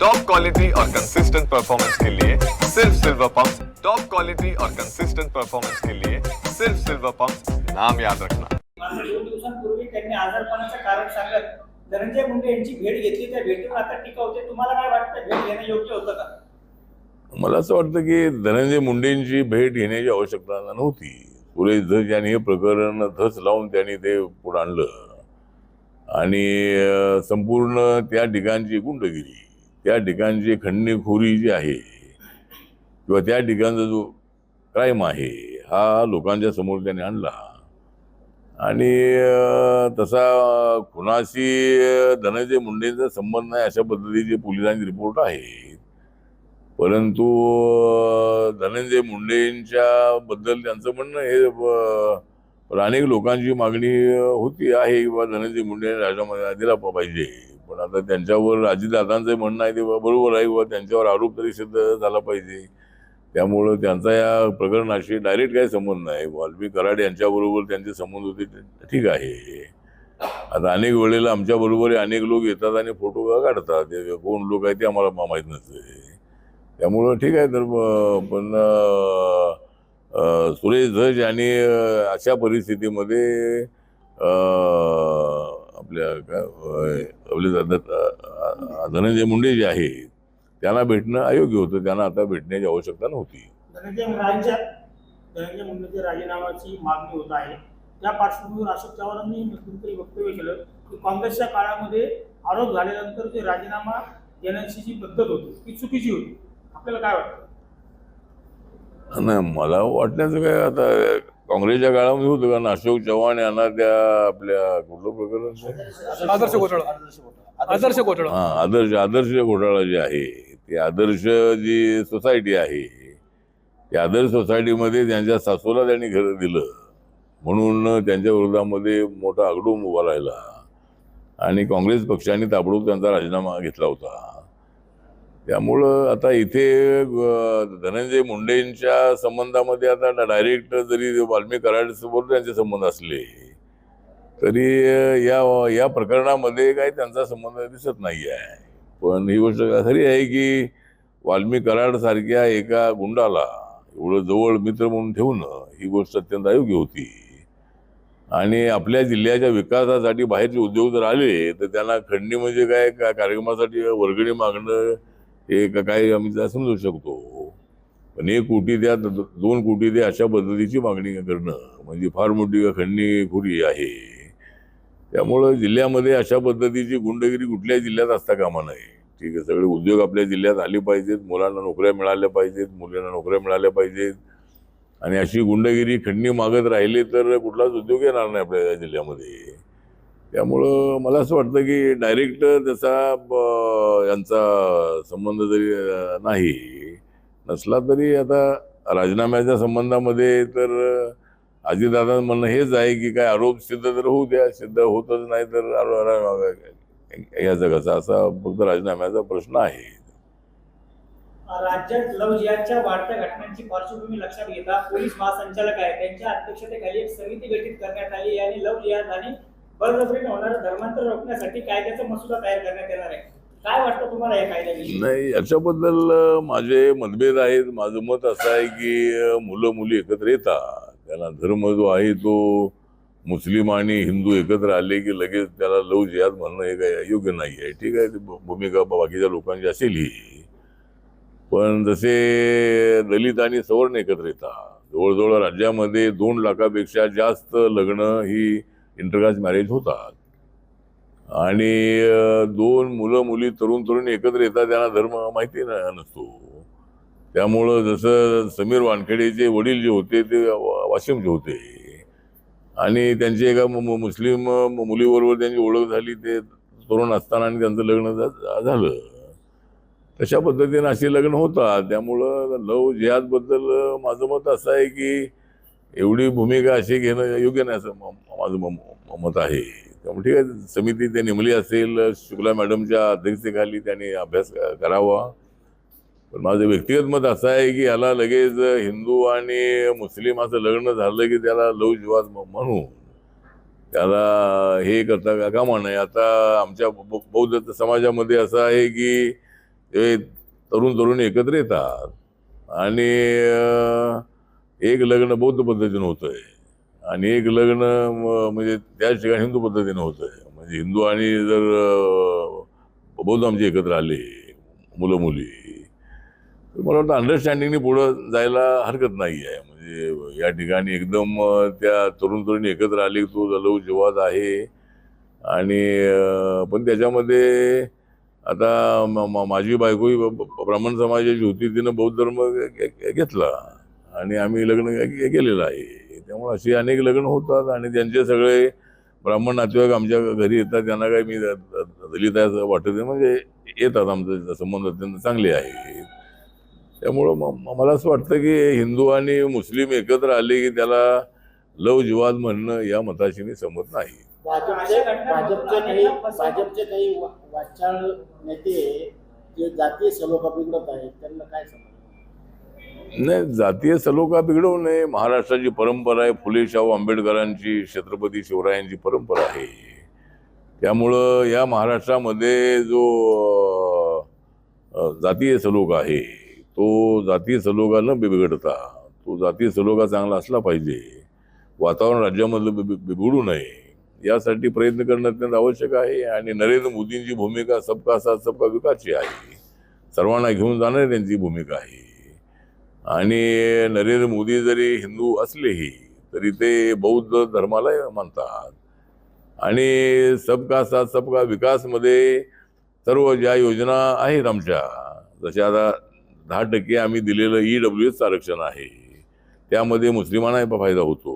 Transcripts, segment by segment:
Top quality और consistent performance के लिए सिर्फ सिल्वर पंप टॉप क्वालिटी और कंसिस्टेंट परफॉर्मेंस के लिए सिर्फ सिल्वर पंप नाम याद रखना। मात्र दोन दिवसांपूर्वी त्यांनी आजारपणाचं कारण सांगत धनंजय मुंडे यांची भेट घेतली. त्या भेटीवर आता टीका होते. तुम्हाला काय वाटतं? भेट घेणं योग्य होतं का? मला असं वाटतं की धनंजय मुंडेंची भेट घेण्याची आवश्यकता नव्हती. सुरेश धस यांनी हे प्रकरण धस लावून त्यांनी ते पुढे आणलं. आणि संपूर्ण त्या ठिकाणची गुंडगिरी. त्या ठिकाणची खंडणीखोरी जी आहे किंवा त्या ठिकाणचा जो क्राईम आहे हा लोकांच्या समोर त्याने आणला. आणि तसा कुणाशी धनंजय मुंडेंचा संबंध नाही अशा पद्धतीचे पोलिसांचे रिपोर्ट आहेत परंतु धनंजय मुंडेंच्या बद्दल त्यांचं म्हणणं हे अनेक लोकांची मागणी होती आहे किंवा धनंजय मुंडे राजामध्ये राजीनामा दिला पाहिजे. पण आता त्यांच्यावर अजितदादांचं म्हणणं आहे ते बरोबर आहे व त्यांच्यावर आरोप तरी सिद्ध झाला पाहिजे. त्यामुळं त्यांचा या प्रकरणाशी डायरेक्ट काही संबंध नाही वाल्मी कराड यांच्याबरोबर त्यांचे संबंध होते ठीक आहे. आता अनेक वेळेला आमच्याबरोबर अनेक लोक येतात आणि फोटो काढतात. कोण लोक आहे ते आम्हाला मा- माहीत नसते. त्यामुळं ठीक आहे तर पण सुरेश धज यांनी अशा परिस्थितीमध्ये आपल्या आपले धनंजय मुंडे जे आहेत त्यांना भेटणं अयोग्य होतं. त्यांना आता भेटण्याची आवश्यकता नव्हती. धनंजय मुंडेंच्या राजीनामाची मागणी होत आहे. त्या पार्श्वभूमीवर अशोक चव्हाणांनी मध्यंतरी वक्तव्य केलं की काँग्रेसच्या काळामध्ये आरोप झाल्यानंतर जे राजीनामा देण्याची जी पद्धत होती ती चुकीची होती. आपल्याला काय वाटतं? नाही मला वाटण्याचं काय आता काँग्रेसच्या काळामध्ये होतं कारण अशोक चव्हाण यांना त्या आपल्या कुठलं प्रकरण? आदर्श घोटाळा. आदर्श घोटाळा. हा आदर्श आदर्श घोटाळा जे आहे ते आदर्श जी सोसायटी आहे त्या आदर्श सोसायटीमध्ये त्यांच्या सासूला त्यांनी घर दिलं. म्हणून त्यांच्या विरोधामध्ये मोठा आगडूम उभा राहिला. आणि काँग्रेस पक्षाने ताबडतोब त्यांचा राजीनामा घेतला होता. त्यामुळं आता इथे धनंजय मुंडेंच्या संबंधामध्ये आता डायरेक्ट जरी वाल्मी कराडसोबत त्यांचे संबंध असले तरी या या प्रकरणामध्ये काही त्यांचा संबंध दिसत नाही आहे पण ही गोष्ट खरी आहे की वाल्मी कराड सारख्या एका गुंडाला एवढं जवळ मित्र म्हणून ठेवणं ही गोष्ट अत्यंत अयोग्य होती. आणि आपल्या जिल्ह्याच्या विकासासाठी बाहेरचे उद्योग जर आले तर त्यांना खंडणी म्हणजे काय? का कार्यक्रमासाठी वर्गणी मागणं हे का काय आम्ही त्या समजू शकतो. पण एक कोटी द्या दोन कोटी द्या अशा पद्धतीची मागणी करणं म्हणजे फार मोठी खंडणीखोरी आहे. त्यामुळं जिल्ह्यामध्ये अशा पद्धतीची गुंडगिरी कुठल्याही जिल्ह्यात असता कामा नये. ठीक आहे सगळे उद्योग आपल्या जिल्ह्यात आले पाहिजेत मुलांना नोकऱ्या मिळाल्या पाहिजेत मुलींना नोकऱ्या मिळाल्या पाहिजेत. आणि अशी गुंडगिरी खंडणी मागत राहिली तर कुठलाच उद्योग येणार नाही आपल्या जिल्ह्यामध्ये. त्यामुळं मला असं वाटतं की डायरेक्ट त्याचा यांचा संबंध जरी नाही. नसला तरी आता राजीनाम्याच्या संबंधामध्ये तर अजितदादा म्हणणं हेच आहे की काय आरोप सिद्ध तर होऊ द्या सिद्ध होतच नाही तर आरो- आरो- याचा कसा? असा फक्त राजीनाम्याचा प्रश्न आहे. राज्यात लव जिहादच्या वाढत्या घटनांची पार्श्वभूमी लक्षात घेता पोलीस महासंचालक आहे त्यांच्या अध्यक्षतेखाली एक समिती गठीत करण्यात आली आणि लव जिहाद आणि बळजबरीने होणारं धर्मांतर रोखण्यासाठी कायद्याचा मसुदा तयार करण्यात येणार आहे. काय वाटतं तुम्हाला या कायद्याविषयी? नाही याच्याबद्दल माझे मतभेद आहेत. माझं मत असं आहे की मुलं मुली एकत्र येतात. त्याला धर्म जो आहे तो मुस्लिम आणि हिंदू एकत्र आले की लगेच त्याला लव जिहाद म्हणणं हे काय योग्य नाही आहे. ठीक आहे ती भूमिका बाकीच्या लोकांची असेल ही. पण जसे दलित आणि सवर्ण एकत्र येतात. जवळजवळ राज्यामध्ये दोन लाखापेक्षा जास्त लग्न ही इंटरकास्ट मॅरेज होतात. आणि दोन मुलं मुली तरुण तरुणी एकत्र येतात त्यांना धर्म माहिती नसतो. त्यामुळं जसं समीर वानखेडेचे वडील जे होते ते वाशिमचे होते. आणि त्यांची एका मुस्लिम मुलीबरोबर त्यांची ओळख झाली ते तरुण असताना आणि त्यांचं लग्न झा- झालं. तशा पद्धतीने अशी लग्न होतात. त्यामुळं लव जिहादबद्दल माझं मत असं आहे की एवढी भूमिका अशी घेणं योग्य नाही असं म- माझं म- मत आहे. त्यामुळे ठीक आहे समिती ते नेमली असेल शुक्ला मॅडमच्या अध्यक्षतेखाली त्यांनी अभ्यास करावा. पण माझं व्यक्तिगत मत असं आहे की याला लगेच हिंदू आणि मुस्लिम असं लग्न झालं की त्याला लव जिवाद म्हणू त्याला हे करता का- कामा नाही आता आमच्या ब- बौद्ध समाजामध्ये असं आहे की ते तरुण तरुणी एकत्र येतात. आणि एक लग्न बौद्ध पद्धतीनं होतंय. आणि एक लग्न म्हणजे त्याच ठिकाणी हिंदू पद्धतीनं होतंय. म्हणजे हिंदू आणि जर बौद्ध आमचे एकत्र आले मुलं मुली तर मला वाटतं अंडरस्टँडिंगने पुढं जायला हरकत नाही आहे म्हणजे या ठिकाणी एकदम त्या तरुण तरुणी एकत्र आली तो जलऊ जीवात आहे. आणि पण त्याच्यामध्ये आता माझी बायकोही ब- ब्राह्मण समाजाची होती तिनं बौद्ध धर्म घेतला. आणि आम्ही लग्न केलेलं आहे. त्यामुळे अशी अनेक लग्न होतात आणि त्यांचे सगळे ब्राह्मण नातेवाईक आमच्या घरी येतात. त्यांना काही मी दलित आहे असं वाटत नाही. म्हणजे येतात आमचे संबंध अत्यंत चांगले आहे. त्यामुळं मग मला असं वाटतं की हिंदू आणि मुस्लिम एकत्र आले की त्याला लव जिवाद म्हणणं या मताशी मी समजत नाही. भाजपचे काही भाजपचे काही वाचाळ नेते जे जातीय सलोखा बिघडत आहेत त्यांना काय समजलं नाही जातीय सलोखा बिघडवू नये महाराष्ट्राची परंपरा आहे फुले शाहू आंबेडकरांची छत्रपती शिवरायांची परंपरा आहे. त्यामुळं या महाराष्ट्रामध्ये जो जातीय सलोखा आहे तो जातीय सलोखा न बिघडता तो जातीय सलोखा चांगला असला पाहिजे. वातावरण राज्यामधलं बिघडू नये. यासाठी प्रयत्न करणं अत्यंत आवश्यक आहे आणि नरेंद्र मोदींची भूमिका सबका साथ सबका विकासची आहे. सर्वांना घेऊन जाणारी त्यांची भूमिका आहे. आणि नरेंद्र मोदी जरी हिंदू असलेही तरी ते बौद्ध धर्माला मानतात. आणि सबका साथ सबका विकासमध्ये सर्व ज्या योजना आहेत आमच्या जशा आता दहा टक्के आम्ही दिलेलं ई डब्ल्यू एस आरक्षण आहे त्यामध्ये मुस्लिमांना फायदा होतो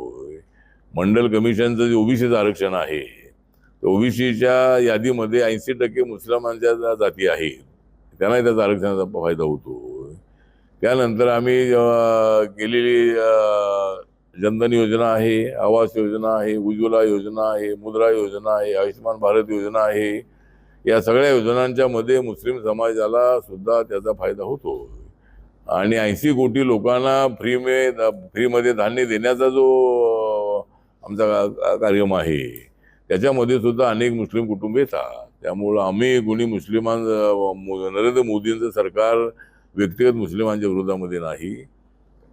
मंडल कमिशनचं जे ओबीसीचं आरक्षण आहे ओबीसीच्या यादीमध्ये ऐंशी टक्के मुस्लिमांच्या ज्या जाती आहेत. त्यांनाही त्याचा आरक्षणाचा फायदा होतो. त्यानंतर आम्ही केलेली जनधन योजना आहे आवास योजना आहे उज्ज्वला योजना आहे मुद्रा योजना आहे आयुष्यमान भारत योजना आहे. या सगळ्या योजनांच्या मध्ये मुस्लिम समाजाला सुद्धा त्याचा फायदा होतो. आणि ऐंशी कोटी लोकांना फ्री मे फ्रीमध्ये धान्य देण्याचा जो आमचा कार्यक्रम आहे त्याच्यामध्ये सुद्धा अनेक मुस्लिम कुटुंब येतात. त्यामुळं आम्ही कोणी मुस्लिमां नरेंद्र मोदींचं सरकार व्यक्तिगत मुस्लिमांच्या विरोधामध्ये नाही.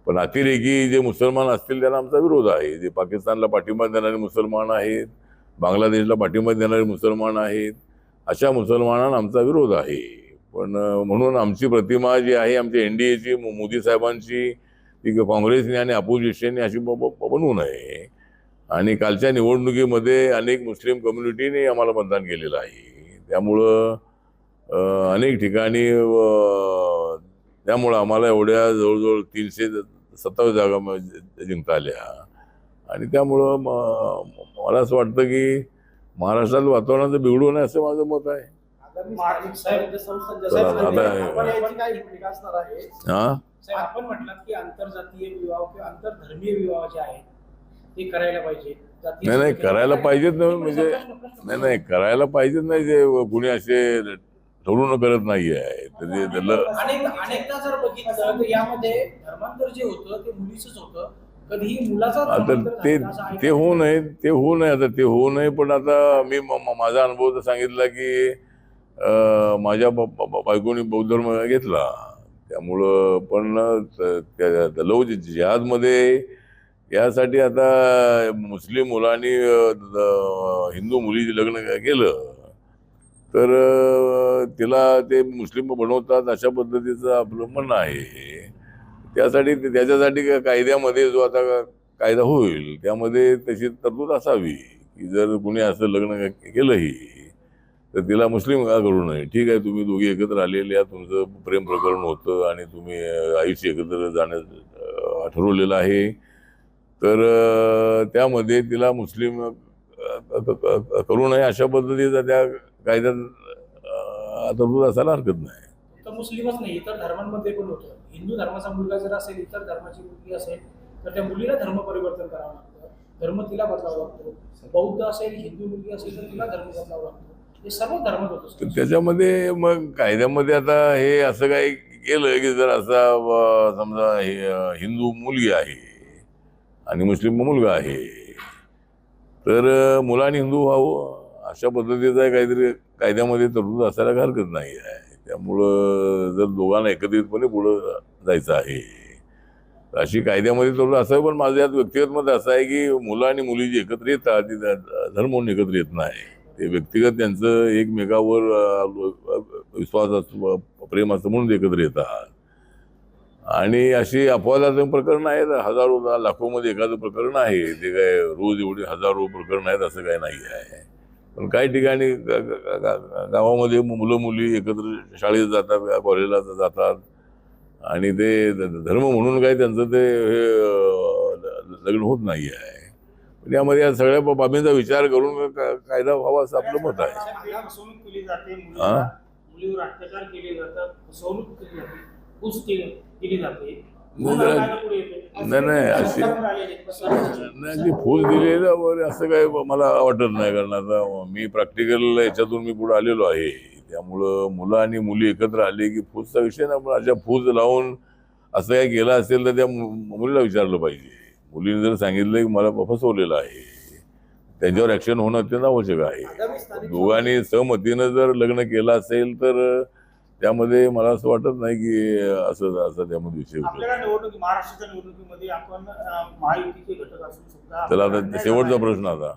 पण अतिरेकी जे मुसलमान असतील त्यांना आमचा विरोध आहे. जे पाकिस्तानला पाठिंबा देणारे मुसलमान आहेत बांगलादेशला पाठिंबा देणारे मुसलमान आहेत अशा मुसलमानांना आमचा विरोध आहे. पण म्हणून आमची प्रतिमा जी आहे आमच्या एन डी एची मोदी साहेबांची ती काँग्रेसने आणि अपोजिशनने अशी बनवू नये. आणि कालच्या निवडणुकीमध्ये अनेक मुस्लिम कम्युनिटीने आम्हाला मतदान केलेलं आहे. त्यामुळं अनेक ठिकाणी त्यामुळं आम्हाला एवढ्या जवळजवळ तीनशे सत्तावीस जागा जिंकता आल्या आणि त्यामुळं मला असं वाटतं की महाराष्ट्रात वातावरणाचं बिघडू नये असं माझं मत आहे. आपण हां? की आंतरजातीय विवाह किंवा आंतरधर्मीय विवाह जे आहेत ते करायला पाहिजे. नाही नाही करायला पाहिजेत ना ते पण म्हणजे नाही नाही करायला पाहिजेत नाही जे कुणी असे ठरवून करत नाही आहे तर ते त्याला अनेक अनेकदा जर बघितलं तर यामध्ये धर्मांतर जे होतं ते मुलीचंच होतं. कधीही मुलाचा आता ते ते होऊ नये ते होऊ नये आता ते होऊ नये पण आता मी माझा अनुभव तर सांगितला की माझ्या बायकोनी बौद्ध धर्म घेतला. त्यामुळं पण लव जिहादमध्ये यासाठी आता मुस्लिम मुलांनी हिंदू मुलीचे लग्न केलं. तर तिला ते मुस्लिम बनवतात अशा पद्धतीचं आपलं म्हणणं आहे त्यासाठी ते- त्याच्यासाठी का- कायद्यामध्ये जो आता का- कायदा होईल त्यामध्ये तशी तरतूद असावी. की जर कुणी असं लग्न केलंही तर तिला मुस्लिम का करू नये? ठीक आहे तुम्ही दोघी एकत्र आलेले आहात तुमचं प्रेम प्रकरण होतं आणि तुम्ही आयुष्य एकत्र जाण्याचं ठरवलेलं आहे. तर त्यामध्ये तिला मुस्लिम करू नये अशा पद्धतीचा त्या कायद्यात तरतूद असायला हरकत नाही. तर मुस्लिमच नाही इतर धर्मांमध्ये पण होतं. हिंदू धर्माचा मुलगा जर असेल इतर धर्माची मुलगी असेल तर त्या मुलीला धर्म परिवर्तन करावं लागतं. धर्म तिला बदलावा लागतो. बौद्ध असेल हिंदू मुलगी असेल तर तिला धर्म बदलावा लागतो. हे सर्व धर्मात तर होतं त्याच्यामध्ये मग कायद्यामध्ये आता हे असं काही केलं की जर असा समजा हे हिंदू मुलगी आहे आणि मुस्लिम मुलगा आहे तर मुलांनी हिंदू व्हावं? अशा पद्धतीचा काहीतरी कायद्यामध्ये तरतूद असायला हरकत नाही आहे. त्यामुळं जर दोघांना एकत्रितपणे पुढं जायचं आहे. अशी कायद्यामध्ये तरतूद असं पण माझं यात व्यक्तिगत मत असं आहे की मुलं आणि मुली जी एकत्र येतात ती धर्म म्हणून एकत्र येत नाही. ते व्यक्तिगत त्यांचं एकमेकावर विश्वास असतो प्रेम असतं म्हणून एकत्र येतात. आणि अशी अपवादाचं प्रकरण आहेत हजारो लाखोमध्ये एखादं प्रकरण आहे ते काय रोज एवढे हजारो प्रकरण आहेत असं काही नाही आहे. पण काही ठिकाणी गावामध्ये मुलं मुली एकत्र शाळेत जातात कॉलेजला जातात. आणि ते धर्म म्हणून काही त्यांचं ते हे लग्न होत नाही आहे पण यामध्ये या सगळ्या बाबींचा विचार करून कायदा व्हावा असं आपलं मत आहे. नाही. नाही, अशी-. नाही फुल दिलेलं वगैरे असं काय मला वाटत नाही कारण आता मी प्रॅक्टिकल याच्यातून मी पुढे आलेलो आहे. त्यामुळं मुलं आणि मुली एकत्र आले की फूजचा विषय ना पण अशा फूज लावून असं काय केलं असेल तर त्या मुलीला विचारलं पाहिजे. मुलीने जर सांगितलं की मला फसवलेलं आहे त्यांच्यावर ऍक्शन होणं अत्यंत आवश्यक आहे. दोघांनी सहमतीनं जर लग्न केलं असेल तर त्यामध्ये मला असं वाटत नाही की असं असं त्यामध्ये विषय होतो. महाराष्ट्राच्या निवडणुकीमध्ये आपण अं, महायुतीचे घटक असून सुद्धा त्याला आपण आता शेवटचा प्रश्न आता.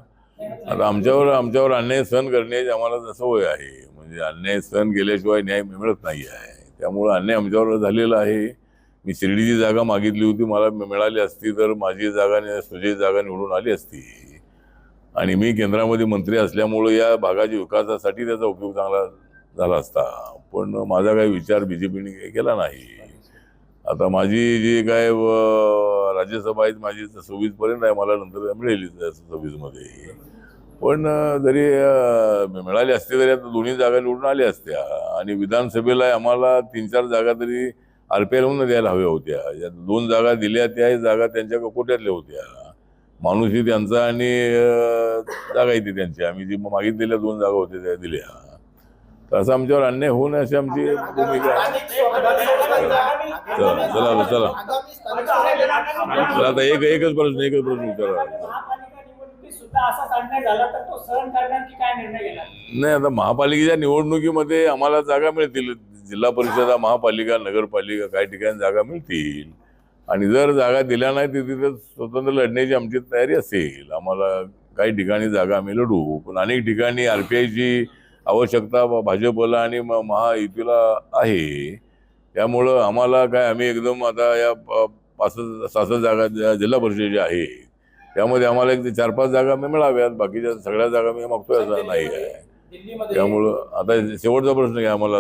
आता आमच्यावर आमच्यावर अन्याय सहन करण्याची आम्हाला सवय आहे. म्हणजे अन्याय सहन केल्याशिवाय न्याय मिळत नाही आहे. त्यामुळं अन्याय आमच्यावर झालेला आहे. मी शिर्डीची जागा मागितली होती मला मिळाली असती तर माझी जागा नि- सुजय जागा निवडून आली असती. आणि मी केंद्रामध्ये मंत्री असल्यामुळं या भागाच्या विकासासाठी त्याचा उपयोग चांगला झाला असता. पण माझा काही विचार बी जे पीने केला नाही. आता माझी जी काय राज्यसभा आहेत माझी सव्वीस पर्यंत आहे. मला नंतर मिळेल सव्वीसमध्ये पण जरी मिळाली असते तरी आता दोन्ही जागा निवडून आल्या असत्या. आणि विधानसभेला आम्हाला तीन चार जागा तरी आर पी द्यायला हव्या होत्या. या दोन जागा दिल्या त्या जागा त्यांच्या कोट्यातल्या होत्या. माणूसही त्यांचा आणि जागा येते त्यांची. आम्ही जी मागितलेल्या दोन जागा होत्या त्या दिल्या. असं आमच्यावर अन्याय होऊ नये अशी आमची भूमिका. आहे चला चला. चला आता एक एकच प्रश्न एकच प्रश्न विचारा. नाही आता महापालिकेच्या निवडणुकीमध्ये आम्हाला जागा मिळतील. जिल्हा परिषदा महापालिका नगरपालिका काही ठिकाणी जागा मिळतील. आणि जर जागा दिल्या नाही तर तिथे स्वतंत्र लढण्याची आमची तयारी असेल. आम्हाला काही ठिकाणी जागा आम्ही लढू पण अनेक ठिकाणी आर पी आयची आवश्यकता भाजपला आणि म- महायुतीला आहे. त्यामुळं आम्हाला काय आम्ही एकदम आता या पाच सात जागा जिल्हा परिषदेच्या आहे. त्यामध्ये आम्हाला एक चार पाच जागा मी मिळाव्यात बाकीच्या सगळ्या जागा मी मागतोय असं नाही आहे. त्यामुळं आता शेवटचा प्रश्न घ्या आम्हाला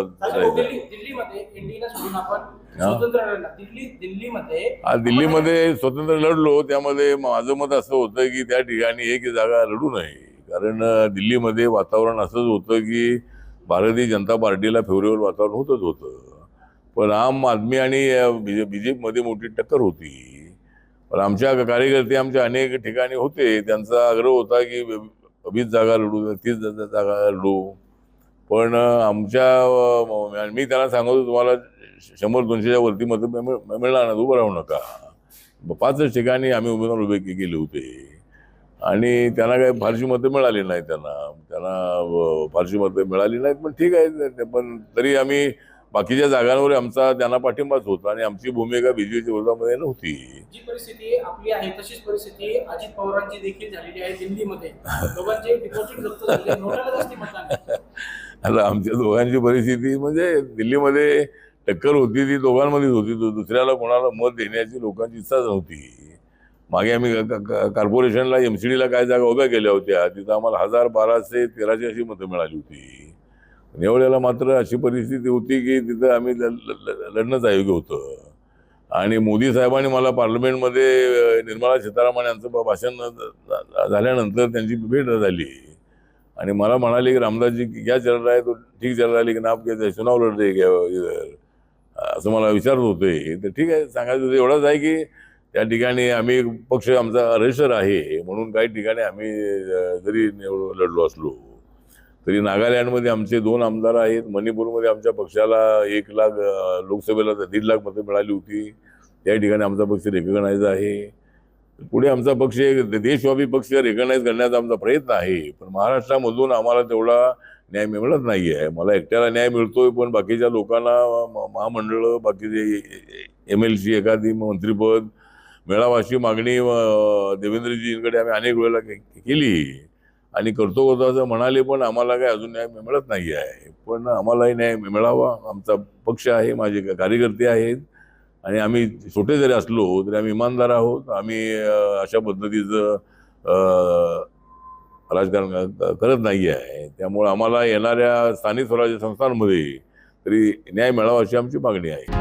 हा. दिल्लीमध्ये स्वतंत्र लढलो त्यामध्ये माझं मत असं होतं की त्या ठिकाणी एक जागा लढू नये. कारण दिल्लीमध्ये वातावरण असंच होतं की भारतीय जनता पार्टीला फेवरेबल वातावरण होतच होतं. पण आम आदमी आणि बी जे पीमध्ये मोठी टक्कर होती. पण आमच्या कार्यकर्ते आमच्या अनेक ठिकाणी होते. त्यांचा आग्रह होता की वीस जागा लढू तीस जागा लढू. पण आमच्या मी त्यांना सांगत होतो तुम्हाला शंभर दोनशेच्या वरती मतं मिळणार नाही उभं राहू नका. पाचच ठिकाणी आम्ही उमेदवार उभे केले होते. आणि त्यांना काही फारशी मतं मिळाली नाही त्यांना. त्यांना फारशी मतं मिळाली नाहीत पण ठीक आहे. पण तरी आम्ही बाकीच्या जागांवर आमचा त्यांना पाठिंबाच होता आणि आमची भूमिका बीजेपीच्या विरोधामध्ये नव्हती. जी परिस्थिती आपली आहे तशीच परिस्थिती अजित पवारांची देखील झालेली आहे दिल्लीमध्ये. आता आमच्या दोघांची परिस्थिती म्हणजे दिल्लीमध्ये टक्कर होती ती दोघांमध्येच होती. दुसऱ्याला कोणाला मत देण्याची लोकांची इच्छाच नव्हती. मागे आम्ही कॉर्पोरेशनला एम सी डीला काय जागा उभ्या केल्या होत्या तिथं आम्हाला हजार बाराशे तेराशे अशी मतं मिळाली होती. यावेळेला मात्र अशी परिस्थिती होती की तिथं आम्ही लढणंच अयोग्य होतं. आणि मोदी साहेबांनी मला पार्लमेंटमध्ये निर्मला सीतारामन यांचं भाषण झाल्यानंतर त्यांची भेट झाली. आणि मला म्हणाले की रामदास जी क्या चल रहा है? तो ठीक चल रहा है लेकिन आप कहते चुनाव लढते इधर? असं मला विचारत होते. तर ठीक आहे सांगायचं होतं एवढंच आहे की त्या ठिकाणी आम्ही पक्ष आमचा रजिस्टर आहे म्हणून काही ठिकाणी आम्ही जरी निवडून लढलो असलो तरी नागालँडमध्ये आमचे दोन आमदार आहेत. मणिपूरमध्ये आमच्या पक्षाला एक लाख लोकसभेला दीड लाख मतं मिळाली होती. त्या ठिकाणी आमचा पक्ष रेकग्नाइज आहे. पुढे आमचा पक्ष एक देशव्यापी पक्ष रेकग्नाइज करण्याचा आमचा प्रयत्न आहे. पण महाराष्ट्रामधून आम्हाला तेवढा न्याय मिळत नाही आहे मला एकट्याला न्याय मिळतोय पण बाकीच्या लोकांना महामंडळ बाकीचे एम एल सी एखादी मंत्रीपद मिळावं अशी मागणी देवेंद्रजींकडे आम्ही अनेक वेळेला के- केली. आणि करतो करतो असं म्हणाले पण आम्हाला काय अजून न्याय मिळत नाही आहे. पण आम्हालाही न्याय मिळावा. आमचा पक्ष आहे माझे कार्यकर्ते आहेत. आणि आम्ही छोटे जरी असलो तरी आम्ही इमानदार आहोत. आम्ही अशा पद्धतीचं राजकारण करत नाही आहे. त्यामुळे आम्हाला येणाऱ्या स्थानिक स्वराज्य संस्थांमध्ये तरी न्याय मिळावा अशी आमची मागणी आहे.